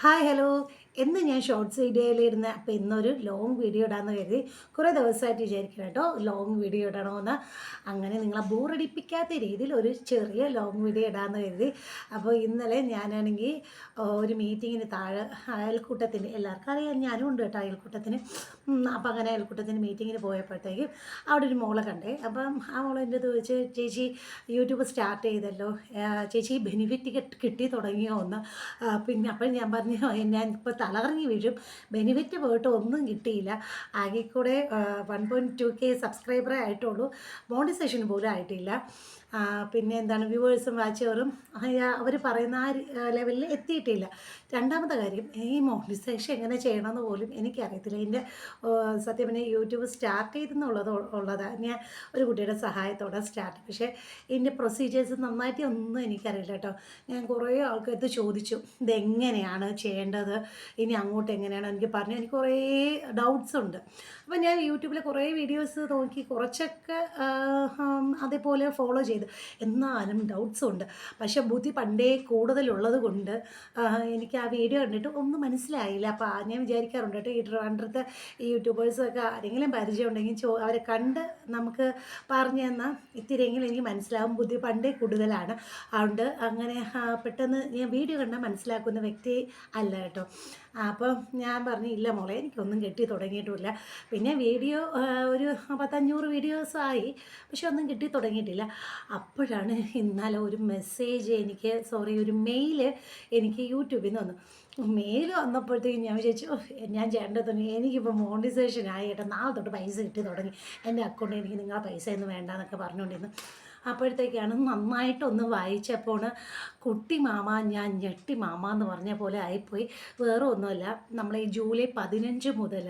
Hi hello എന്ന് ഞാൻ shorts വീഡിയോയിലിരുന്ന് അപ്പോൾ ഇന്നൊരു ലോങ് വീഡിയോ ഇടാമെന്ന് കരുതി കുറേ ദിവസമായിട്ട് വിചാരിക്കണം കേട്ടോ ലോങ് വീഡിയോ ഇടണമെന്ന് അങ്ങനെ നിങ്ങളെ ബോറടിപ്പിക്കാത്ത രീതിയിൽ ഒരു ചെറിയ ലോങ് വീഡിയോ ഇടാമെന്ന് കരുതി. അപ്പോൾ ഇന്നലെ ഞാനാണെങ്കിൽ ഒരു മീറ്റിങ്ങിന് താഴെ അയൽക്കൂട്ടത്തിന് എല്ലാവർക്കും അറിയാം ഞാനും ഉണ്ട് കേട്ടോ അയൽക്കൂട്ടത്തിന്. അപ്പം അപ്പോൾ അങ്ങനെ അയൽക്കൂട്ടത്തിന് മീറ്റിങ്ങിന് പോയപ്പോഴത്തേക്കും അവിടെ ഒരു മോളെ കണ്ടേ. അപ്പം ആ മോളെ എന്റെ ചോദിച്ച് ചേച്ചി യൂട്യൂബ് സ്റ്റാർട്ട് ചെയ്തല്ലോ. ചേച്ചി ബെനിഫിറ്റ് കിട്ടി തുടങ്ങിയോ? ഒന്ന് പിന്നെ അപ്പോൾ ഞാൻ പറഞ്ഞു ഞാൻ ഇപ്പോൾ തലകറങ്ങി വീഴും. ബെനിഫിറ്റ് പോയിട്ട് ഒന്നും കിട്ടിയില്ല. ആകെ കൂടെ വൺ പോയിന്റ് ടു കെ സബ്സ്ക്രൈബറേ ആയിട്ടുള്ളൂ. മോണിസേഷൻ പോലും ആയിട്ടില്ല. പിന്നെ എന്താണ് വ്യൂവേഴ്സും വാച്ചവറും അവർ പറയുന്ന ആ ലെവലിൽ എത്തിയിട്ടില്ല. രണ്ടാമത്തെ കാര്യം ഈ മോണിസേഷൻ എങ്ങനെ ചെയ്യണമെന്ന് പോലും എനിക്കറിയത്തില്ല. എന്റെ സത്യം പറഞ്ഞാൽ യൂട്യൂബ് സ്റ്റാർട്ട് ചെയ്തെന്നുള്ളത് ഉള്ളതാണ് ഞാൻ ഒരു കുട്ടിയുടെ സഹായത്തോടെ സ്റ്റാർട്ട് പക്ഷേ ഇതിന്റെ പ്രൊസീജിയേഴ്സ് നന്നായിട്ട് ഒന്നും എനിക്കറിയില്ല കേട്ടോ. ഞാൻ കുറേ ആൾക്കാർക്ക് ചോദിച്ചു ഇതെങ്ങനെയാണ് ചെയ്യേണ്ടത്? ഇനി അങ്ങോട്ട് എങ്ങനെയാണ്? എനിക്ക് പറഞ്ഞു എനിക്ക് കുറേ ഡൗട്ട്സ് ഉണ്ട്. അപ്പോൾ ഞാൻ യൂട്യൂബിൽ കുറേ വീഡിയോസ് നോക്കി കുറച്ചൊക്കെ അതേപോലെ ഫോളോ ചെയ്തു. എന്നാലും ഡൗട്ട്സും ഉണ്ട്. പക്ഷേ ബുദ്ധി പണ്ടേ കൂടുതലുള്ളത് കൊണ്ട് എനിക്ക് ആ വീഡിയോ കണ്ടിട്ട് ഒന്നും മനസ്സിലായില്ല. അപ്പോൾ ഞാൻ വിചാരിക്കാറുണ്ട് കേട്ടോ ഈ ട്രിവാൻഡ്രത്തെ ഈ യൂട്യൂബേഴ്സൊക്കെ ആരെങ്കിലും പരിചയം ഉണ്ടെങ്കിൽ ചോ അവരെ കണ്ട് നമുക്ക് പറഞ്ഞു തന്നാൽ ഇത്തിരിയെങ്കിലും എനിക്ക് മനസ്സിലാവും. ബുദ്ധി പണ്ടേ കൂടുതലാണ്. അതുകൊണ്ട് അങ്ങനെ പെട്ടെന്ന് ഞാൻ വീഡിയോ കണ്ടാൽ മനസ്സിലാക്കുന്ന വ്യക്തി അല്ല കേട്ടോ. അപ്പം ഞാൻ പറഞ്ഞു ഇല്ല മോളെ എനിക്കൊന്നും കിട്ടി തുടങ്ങിയിട്ടുമില്ല പിന്നെ വീഡിയോ ഒരു പത്തഞ്ഞൂറ് വീഡിയോസായി പക്ഷെ ഒന്നും കിട്ടി തുടങ്ങിയിട്ടില്ല. അപ്പോഴാണ് ഇന്നലെ ഒരു മെസ്സേജ് എനിക്ക് സോറി ഒരു മെയിൽ എനിക്ക് യൂട്യൂബിൽ നിന്ന് വന്നു. മെയിൽ വന്നപ്പോഴത്തേക്കും ഞാൻ വിചാരിച്ചു "ഓ, ഞാൻ ചെയ്യേണ്ടതൊന്നും എനിക്കിപ്പോൾ മോണിസേഷൻ ആയി കേട്ടോ നാളെ തൊട്ട് പൈസ കിട്ടി തുടങ്ങി. എന്റെ അക്കൗണ്ടിൽ എനിക്ക് നിങ്ങളെ പൈസ ഒന്നും വേണ്ടെന്നൊക്കെ പറഞ്ഞുകൊണ്ടിരുന്നു. അപ്പോഴത്തേക്കാണ് നന്നായിട്ടൊന്ന് വായിച്ചപ്പോൾ കുട്ടി മാമ ഞാൻ ഞെട്ടി മാമ എന്ന് പറഞ്ഞ പോലെ ആയിപ്പോയി. വേറെ ഒന്നുമല്ല നമ്മൾ ഈ ജൂലൈ പതിനഞ്ച് മുതൽ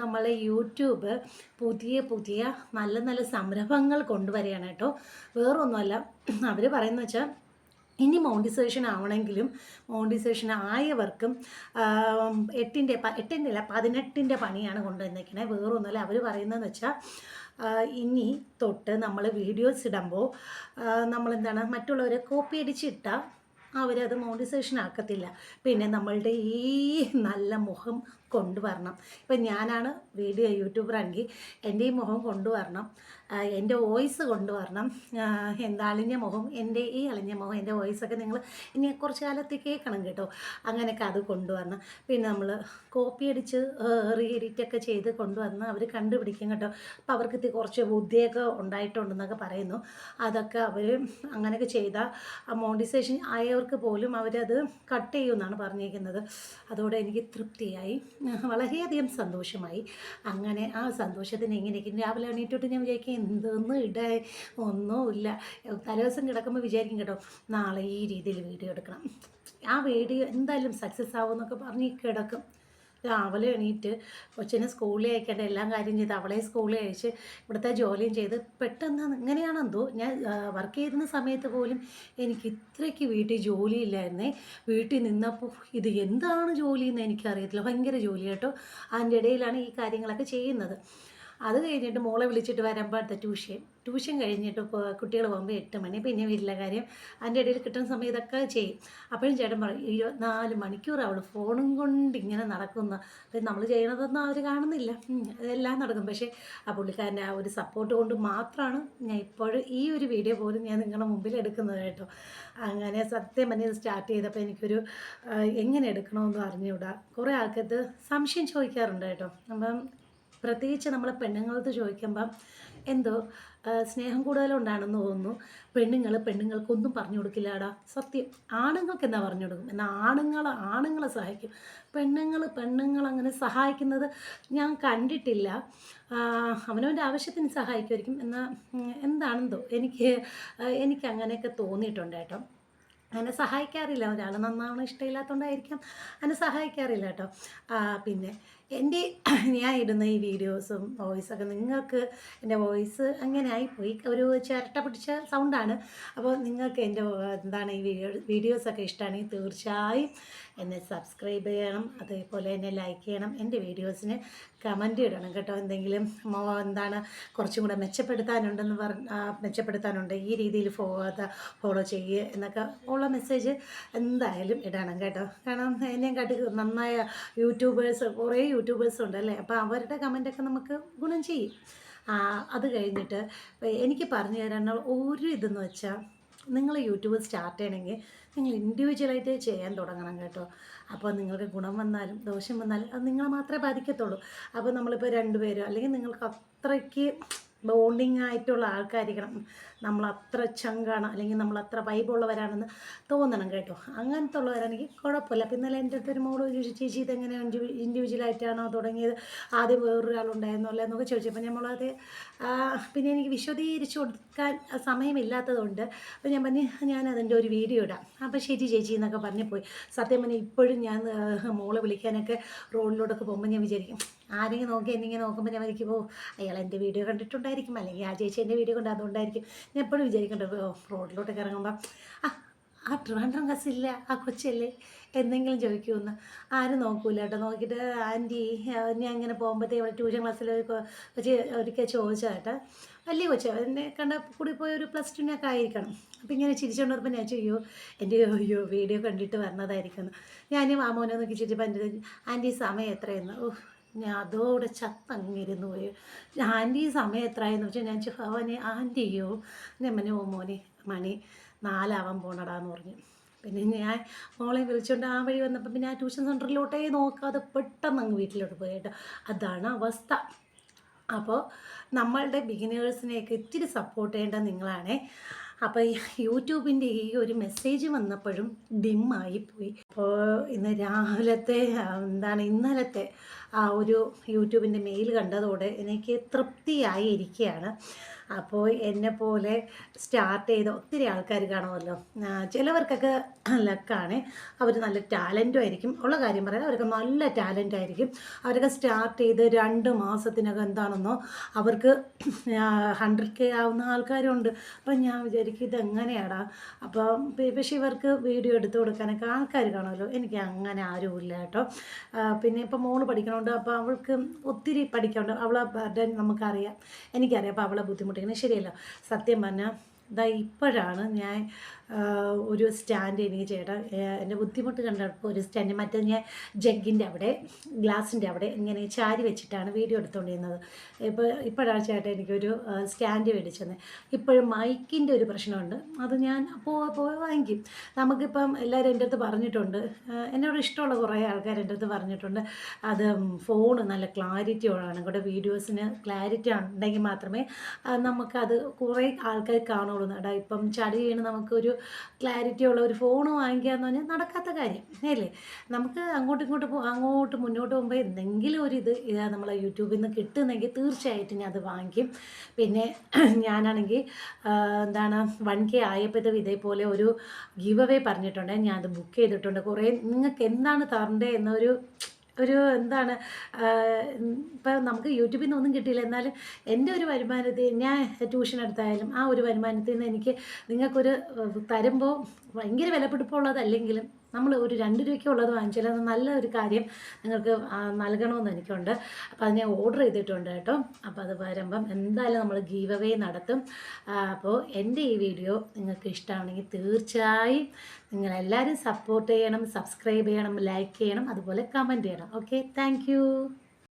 നമ്മളെ യൂട്യൂബ് പുതിയ പുതിയ നല്ല നല്ല സംരംഭങ്ങൾ കൊണ്ടുവരികയാണ് കേട്ടോ. വേറെ ഒന്നുമല്ല അവർ പറയുന്നത് വെച്ചാൽ ഇനി മോണ്ടിസേഷൻ ആവണമെങ്കിലും മോണ്ടിസേഷൻ ആയവർക്കും എട്ടിന്റെ എട്ടിന്റെ അല്ല പതിനെട്ടിന്റെ പണിയാണ് കൊണ്ടുവന്നേക്കണേ. വേറൊന്നുമല്ല അവർ പറയുന്നതെന്ന് വെച്ചാൽ ഇനി തൊട്ട് നമ്മൾ വീഡിയോസ് ഇടുമ്പോൾ നമ്മളെന്താണ് മറ്റുള്ളവരെ കോപ്പി അടിച്ചിട്ടാൽ അവരത് മോണ്ടിസേഷൻ ആക്കത്തില്ല. പിന്നെ നമ്മളുടെ ഈ നല്ല മുഖം കൊണ്ടുവരണം. ഇപ്പം ഞാനാണ് വീഡിയോ യൂട്യൂബർ ആണെങ്കിൽ എന്റെ ഈ മുഖം കൊണ്ടുവരണം. എന്റെ വോയിസ് കൊണ്ടുവരണം. എന്താ അളിഞ്ഞ മുഖം എന്റെ ഈ അളിഞ്ഞ മുഖം എന്റെ വോയിസൊക്കെ നിങ്ങൾ ഇനി കുറച്ച് കാലത്ത് കേൾക്കണം കേട്ടോ. അങ്ങനെയൊക്കെ അത് കൊണ്ടുവരണം. പിന്നെ നമ്മൾ കോപ്പി അടിച്ച് റീ എഡിറ്റൊക്കെ ചെയ്ത് കൊണ്ടുവന്ന് അവർ കണ്ടുപിടിക്കും കേട്ടോ. അപ്പോൾ അവർക്ക് കുറച്ച് ബുദ്ധിയൊക്കെ ഉണ്ടായിട്ടുണ്ടെന്നൊക്കെ പറയുന്നു. അതൊക്കെ അവർ അങ്ങനെയൊക്കെ ചെയ്ത മോണ്ടിസേഷൻ ആയവർക്ക് പോലും അവരത് കട്ട് ചെയ്യുമെന്നാണ് പറഞ്ഞിരിക്കുന്നത്. അതോടെ എനിക്ക് തൃപ്തിയായി. വളരെയധികം സന്തോഷമായി. അങ്ങനെ ആ സന്തോഷത്തിന് എങ്ങനെയൊക്കെ രാവിലെ എണീറ്റോട്ട് ഞാൻ വിചാരിക്കും എന്തൊന്നും ഇടേ ഒന്നുമില്ല. തലേദിവസം കിടക്കുമ്പോൾ വിചാരിക്കും കേട്ടോ നാളെ ഈ രീതിയിൽ വീഡിയോ എടുക്കണം. ആ വീഡിയോ എന്തായാലും സക്സസ് ആവുമെന്നൊക്കെ പറഞ്ഞ് കിടക്കും. രാവിലെ എണീറ്റ് കൊച്ചിനെ സ്കൂളിൽ അയക്കേണ്ട എല്ലാം കാര്യം ചെയ്ത് അവളെ സ്കൂളിൽ അയച്ച് ഇവിടുത്തെ ജോലിയും ചെയ്ത് പെട്ടെന്ന് ഇങ്ങനെയാണെന്തോ ഞാൻ വർക്ക് ചെയ്യുന്ന സമയത്ത് പോലും എനിക്ക് ഇത്രയ്ക്ക് വീട്ടിൽ ജോലിയില്ലായിരുന്നേ വീട്ടിൽ നിന്നപ്പോൾ ഇത് എന്താണ് ജോലി എന്ന് എനിക്കറിയത്തില്ല. ഭയങ്കര ജോലി കേട്ടോ. അതിന്റെ ഇടയിലാണ് ഈ കാര്യങ്ങളൊക്കെ ചെയ്യുന്നത്. അത് കഴിഞ്ഞിട്ട് മോളെ വിളിച്ചിട്ട് വരുമ്പോൾ അടുത്ത ട്യൂഷൻ. ട്യൂഷൻ കഴിഞ്ഞിട്ട് കുട്ടികൾ പോകുമ്പോൾ എട്ട് മണി. പിന്നെ വീട്ടിലെ കാര്യം അതിന്റെ ഇടയിൽ കിട്ടുന്ന സമയം ഇതൊക്കെ ചെയ്യും. അപ്പോഴും ചേട്ടൻ പറയും ഇരുപത്തിനാല് മണിക്കൂർ അവൾ ഫോണും കൊണ്ട് ഇങ്ങനെ നടക്കുന്ന. അപ്പം നമ്മൾ ചെയ്യണതൊന്നും അവർ കാണുന്നില്ല. അതെല്ലാം നടക്കും. പക്ഷേ ആ പുള്ളിക്കാരന്റെ ആ ഒരു സപ്പോർട്ട് കൊണ്ട് മാത്രമാണ് ഞാൻ ഇപ്പോഴും ഈ ഒരു വീഡിയോ പോലും ഞാൻ നിങ്ങളുടെ മുമ്പിൽ എടുക്കുന്നത് കേട്ടോ. അങ്ങനെ സത്യം പറഞ്ഞ് സ്റ്റാർട്ട് ചെയ്തപ്പോൾ എനിക്കൊരു എങ്ങനെ എടുക്കണമെന്ന് അറിഞ്ഞുകൂടാ. കുറേ ആൾക്കത് സംശയം ചോദിക്കാറുണ്ട് കേട്ടോ. അപ്പം പ്രത്യേകിച്ച് നമ്മൾ പെണ്ണുങ്ങളത് ചോദിക്കുമ്പം എന്തോ സ്നേഹം കൂടുതലുണ്ടാണെന്ന് തോന്നുന്നു. പെണ്ണുങ്ങൾ പെണ്ണുങ്ങൾക്കൊന്നും പറഞ്ഞു കൊടുക്കില്ലാടാ. സത്യം. ആണുങ്ങൾക്ക് എന്താ പറഞ്ഞു കൊടുക്കും? എന്നാൽ ആണുങ്ങൾ ആണുങ്ങളെ സഹായിക്കും. പെണ്ണുങ്ങൾ പെണ്ണുങ്ങൾ അങ്ങനെ സഹായിക്കുന്നത് ഞാൻ കണ്ടിട്ടില്ല. അവനവന്റെ ആവശ്യത്തിന് സഹായിക്കുമായിരിക്കും. എന്നാൽ എന്താണെന്തോ എനിക്ക് എനിക്ക് അങ്ങനെയൊക്കെ തോന്നിയിട്ടുണ്ട് കേട്ടോ. അങ്ങനെ സഹായിക്കാറില്ല. ഒരാൾ നന്നാവണം ഇഷ്ടമില്ലാത്തതുകൊണ്ടായിരിക്കാം അങ്ങനെ സഹായിക്കാറില്ല കേട്ടോ. പിന്നെ എന്റെ ഞാൻ ഇടുന്ന ഈ വീഡിയോസും വോയിസൊക്കെ നിങ്ങൾക്ക് എന്റെ വോയിസ് അങ്ങനെ ആയിപ്പോയി ഒരു ചിരട്ട പിടിച്ച സൗണ്ടാണ് അപ്പോൾ നിങ്ങൾക്ക് എന്റെ എന്താണ് ഈ വീഡിയോ വീഡിയോസൊക്കെ ഇഷ്ടമാണെങ്കിൽ തീർച്ചയായും എന്നെ സബ്സ്ക്രൈബ് ചെയ്യണം. അതേപോലെ എന്നെ ലൈക്ക് ചെയ്യണം. എന്റെ വീഡിയോസിന് കമന്റ് ഇടണം കേട്ടോ. എന്തെങ്കിലും എന്താണ് കുറച്ചും കൂടെ മെച്ചപ്പെടുത്താനുണ്ടെന്ന് പറഞ്ഞ മെച്ചപ്പെടുത്താനുണ്ട്. ഈ രീതിയിൽ ഫോ ഫോളോ ചെയ്യുക എന്നൊക്കെ ഉള്ള മെസ്സേജ് എന്തായാലും ഇടണം കേട്ടോ. കാരണം എന്നെയും കാട്ടി നന്നായ യൂട്യൂബേഴ്സ് കുറേ യൂട്യൂബേഴ്സ് ഉണ്ട് അല്ലേ അപ്പോൾ അവരുടെ കമന്റൊക്കെ നമുക്ക് ഗുണം ചെയ്യും. അത് കഴിഞ്ഞിട്ട് എനിക്ക് പറഞ്ഞു തരാനുള്ള ഒരു ഇതെന്ന് വെച്ചാൽ നിങ്ങൾ യൂട്യൂബ് സ്റ്റാർട്ട് ചെയ്യണമെങ്കിൽ നിങ്ങൾ ഇൻഡിവിജ്വലായിട്ട് ചെയ്യാൻ തുടങ്ങണം കേട്ടോ. അപ്പോൾ നിങ്ങൾക്ക് ഗുണം വന്നാലും ദോഷം വന്നാലും അത് നിങ്ങളെ മാത്രമേ ബാധിക്കത്തുള്ളൂ. അപ്പോൾ നമ്മളിപ്പോൾ രണ്ടുപേരോ അല്ലെങ്കിൽ നിങ്ങൾക്ക് അത്രയ്ക്ക് ബോണ്ടിങ് ആയിട്ടുള്ള ആൾക്കാരിക്കണം. നമ്മൾ അത്ര ചങ്കാണ് അല്ലെങ്കിൽ നമ്മൾ അത്ര വൈബുള്ളവരാണെന്ന് തോന്നണം കേട്ടോ. അങ്ങനത്തെ ഉള്ളവരാണെങ്കിൽ കുഴപ്പമില്ല. പിന്നെ ഇന്നലെ എന്റെ അടുത്തൊരു മോൾ ചോദിച്ചു ചേച്ചി ഇതെങ്ങനെ ഇൻഡിവിജ്വലായിട്ടാണോ തുടങ്ങിയത്? ആദ്യം വേറൊരാളുണ്ടായിരുന്നോ അല്ലേ എന്നൊക്കെ ചോദിച്ചപ്പോൾ നമ്മളത് പിന്നെ എനിക്ക് വിശദീകരിച്ച് കൊടുക്കാൻ സമയമില്ലാത്തതുകൊണ്ട് അപ്പോൾ ഞാൻ പറഞ്ഞു ഞാൻ അതിന്റെ ഒരു വീഡിയോ ഇടാം. അപ്പോൾ ശരി ചേച്ചി എന്നൊക്കെ പറഞ്ഞു പോയി. സത്യം പറഞ്ഞാൽ ഇപ്പോഴും ഞാൻ മോളെ വിളിക്കാനൊക്കെ റോഡിലൂടെയൊക്കെ പോകുമ്പോൾ ഞാൻ വിചാരിക്കും ആരെങ്കിലും നോക്കി എന്നിങ്ങനെ നോക്കുമ്പോൾ ഞാൻ വിചാരിക്കും അയാൾ എന്റെ വീഡിയോ കണ്ടിട്ടുണ്ടായിരിക്കും അല്ലെങ്കിൽ ആ ചേച്ചി എന്റെ വീഡിയോ കൊണ്ട് അതുകൊണ്ടായിരിക്കും. ഞാൻ എപ്പോഴും വിചാരിക്കേണ്ടത് ഓ റോഡിലോട്ടൊക്കെ ഇറങ്ങുമ്പോൾ ആ ആ ട്രിവാൻഡ്രം കസില്ല ആ കൊച്ചല്ലേ? എന്തെങ്കിലും ചോദിക്കുമെന്ന്. ആരും നോക്കൂല കേട്ടോ. നോക്കിയിട്ട് ആന്റി ഞാൻ ഇങ്ങനെ പോകുമ്പോഴത്തേ ഇവിടെ ട്യൂഷൻ ക്ലാസ്സിൽ കൊച്ച് ഒരിക്കൽ ചോദിച്ചാൽ കേട്ടോ. വലിയ കൊച്ചു എന്നെ കണ്ട കൂടി പോയ ഒരു പ്ലസ് ടുവിനൊക്കെ ആയിരിക്കണം. അപ്പം ഇങ്ങനെ ചിരിച്ചുകൊണ്ട് ഞാൻ ചെയ്യോ എന്റെ അയ്യോ വീഡിയോ കണ്ടിട്ട് വന്നതായിരിക്കും ഞാനും ആ മോനെ നോക്കി ചിരിച്ചപ്പോൾ എന്റെ ആന്റി സമയം എത്രയെന്ന്? ഓ ഞാൻ അതോടെ ചത്തങ്ങിരുന്നു പോയി. ആന്റി സമയം എത്രയെന്ന് വെച്ചാൽ ഞാൻ അവനെ ആന്റിയോ? ഞാൻ മനെ മണി നാലാവാൻ പോണടാന്ന് പറഞ്ഞു. പിന്നെ ഞാൻ മോളെ വിളിച്ചുകൊണ്ട് ആ വഴി വന്നപ്പോൾ പിന്നെ ആ ട്യൂഷൻ സെന്ററിലോട്ടേ നോക്കാതെ പെട്ടെന്ന് അങ്ങ് വീട്ടിലോട്ട് പോയി കേട്ടോ. അതാണ് അവസ്ഥ. അപ്പോൾ നമ്മളുടെ ബിഗിനേഴ്സിനെയൊക്കെ ഇത്തിരി സപ്പോർട്ട് ചെയ്യേണ്ട നിങ്ങളാണേ. അപ്പോൾ യൂട്യൂബിന്റെ ഈ ഒരു മെസ്സേജ് വന്നപ്പോഴും ഡിമ്മായി പോയി അപ്പോൾ ഇന്ന് രാവിലത്തെ എന്താണ് ഇന്നലത്തെ ആ ഒരു യൂട്യൂബിന്റെ മെയിൽ കണ്ടതോടെ എനിക്ക് തൃപ്തിയായി ഇരിക്കുകയാണ്. അപ്പോൾ എന്നെ പോലെ സ്റ്റാർട്ട് ചെയ്ത ഒത്തിരി ആൾക്കാർ കാണുമല്ലോ. ചിലവർക്കൊക്കെ ലക്കാണ്. അവർ നല്ല ടാലന്റും ആയിരിക്കും. ഉള്ള കാര്യം പറയാം അവർക്ക് നല്ല ടാലന്റ് ആയിരിക്കും. അവരൊക്കെ സ്റ്റാർട്ട് ചെയ്ത് രണ്ട് മാസത്തിനകം എന്താണെന്നോ അവർക്ക് ഹൺഡ്രഡ് കെ ആവുന്ന ആൾക്കാരുണ്ട്. അപ്പം ഞാൻ വിചാരിക്കും ഇതെങ്ങനെയാടാ? അപ്പോൾ പക്ഷേ ഇവർക്ക് വീഡിയോ എടുത്ത് കൊടുക്കാനൊക്കെ ആൾക്കാർ കാണുമല്ലോ. എനിക്ക് അങ്ങനെ ആരുമില്ല കേട്ടോ. പിന്നെ ഇപ്പം മോൾ പഠിക്കണമുണ്ട് അപ്പോൾ അവൾക്ക് ഒത്തിരി പഠിക്കാനുണ്ട്. അവളെ ബർഡൻ നമുക്കറിയാം. എനിക്കറിയാം. അപ്പോൾ അവളെ ബുദ്ധിമുട്ടിക്കുന്നത് ശരിയല്ല. സത്യം പറഞ്ഞാൽ ഇതാ ഇപ്പോഴാണ് ഞാൻ ഒരു സ്റ്റാൻഡ് എനിക്ക് ചേട്ടാ എന്റെ ബുദ്ധിമുട്ട് കണ്ടപ്പോൾ ഒരു സ്റ്റാൻഡ് മറ്റേ ഞാൻ ജഗ്ഗിന്റെ അവിടെ ഗ്ലാസിന്റെ അവിടെ ഇങ്ങനെ ചാരി വെച്ചിട്ടാണ് വീഡിയോ എടുത്തുകൊണ്ടിരുന്നത്. ഇപ്പോൾ ഇപ്പോഴാണ് ചേട്ടാ എനിക്കൊരു സ്റ്റാൻഡ് മേടിച്ചത്. ഇപ്പോഴും മൈക്കിന്റെ ഒരു പ്രശ്നമുണ്ട്. അത് ഞാൻ പോയി പോയി വാങ്ങിക്കും. നമുക്കിപ്പം എല്ലാവരും എന്റെ അടുത്ത് പറഞ്ഞിട്ടുണ്ട്. എന്നോട് ഇഷ്ടമുള്ള കുറേ ആൾക്കാർ എന്റെ അടുത്ത് പറഞ്ഞിട്ടുണ്ട്. അത് ഫോൺ നല്ല ക്ലാരിറ്റി ഉള്ളതാണ്. കൂടെ വീഡിയോസിന് ക്ലാരിറ്റി ഉണ്ടെങ്കിൽ മാത്രമേ നമുക്കത് കുറേ ആൾക്കാർ കാണുള്ളൂ. കേട്ടോ ഇപ്പം ചടി വീണ് നമുക്കൊരു ക്ലാരിറ്റി ഉള്ള ഒരു ഫോൺ വാങ്ങിക്കുക എന്ന് പറഞ്ഞാൽ നടക്കാത്ത കാര്യം അല്ലേ? നമുക്ക് അങ്ങോട്ടും ഇങ്ങോട്ട് പോ അങ്ങോട്ട് മുന്നോട്ട് പോകുമ്പോൾ എന്തെങ്കിലും ഒരു ഇത് നമ്മളെ യൂട്യൂബിൽ നിന്ന് കിട്ടുന്നെങ്കിൽ തീർച്ചയായിട്ടും ഞാൻ അത് വാങ്ങിക്കും. പിന്നെ ഞാനാണെങ്കിൽ എന്താണ് വൺ കെ ആയപ്പോഴത്തേക്കും ഇതേപോലെ ഒരു ഗീവ് അവേ പറഞ്ഞിട്ടുണ്ട് ഞാൻ അത് ബുക്ക് ചെയ്തിട്ടുണ്ട്. കുറേ നിങ്ങൾക്ക് എന്താണ് തരണ്ടേ എന്നൊരു ഒരു എന്താണ് ഇപ്പം നമുക്ക് യൂട്യൂബിൽ നിന്നൊന്നും കിട്ടിയില്ല. എന്നാലും എന്റെ ഒരു വരുമാനത്തിൽ ഞാൻ ട്യൂഷൻ എടുത്തായാലും ആ ഒരു വരുമാനത്തിൽ നിന്ന് എനിക്ക് നിങ്ങൾക്കൊരു തരുമ്പോൾ ഭയങ്കര വിലപിടിപ്പുള്ളതല്ലെങ്കിലും നമ്മൾ ഒരു രണ്ട് രൂപയ്ക്ക് ഉള്ളത് വാങ്ങിച്ചാൽ അത് നല്ല ഒരു കാര്യം നിങ്ങൾക്ക് നൽകണമെന്ന് എനിക്കുണ്ട്. അപ്പോൾ അത് ഞാൻ ഓർഡർ ചെയ്തിട്ടുണ്ട് കേട്ടോ. അപ്പോൾ അത് വരുമ്പം എന്തായാലും നമ്മൾ ഗീവ് അവേ നടത്തും അപ്പോൾ എന്റെ ഈ വീഡിയോ നിങ്ങൾക്ക് ഇഷ്ടമാണെങ്കിൽ തീർച്ചയായും നിങ്ങളെല്ലാവരും സപ്പോർട്ട് ചെയ്യണം സബ്സ്ക്രൈബ് ചെയ്യണം ലൈക്ക് ചെയ്യണം അതുപോലെ കമന്റ് ചെയ്യണം. Okay thank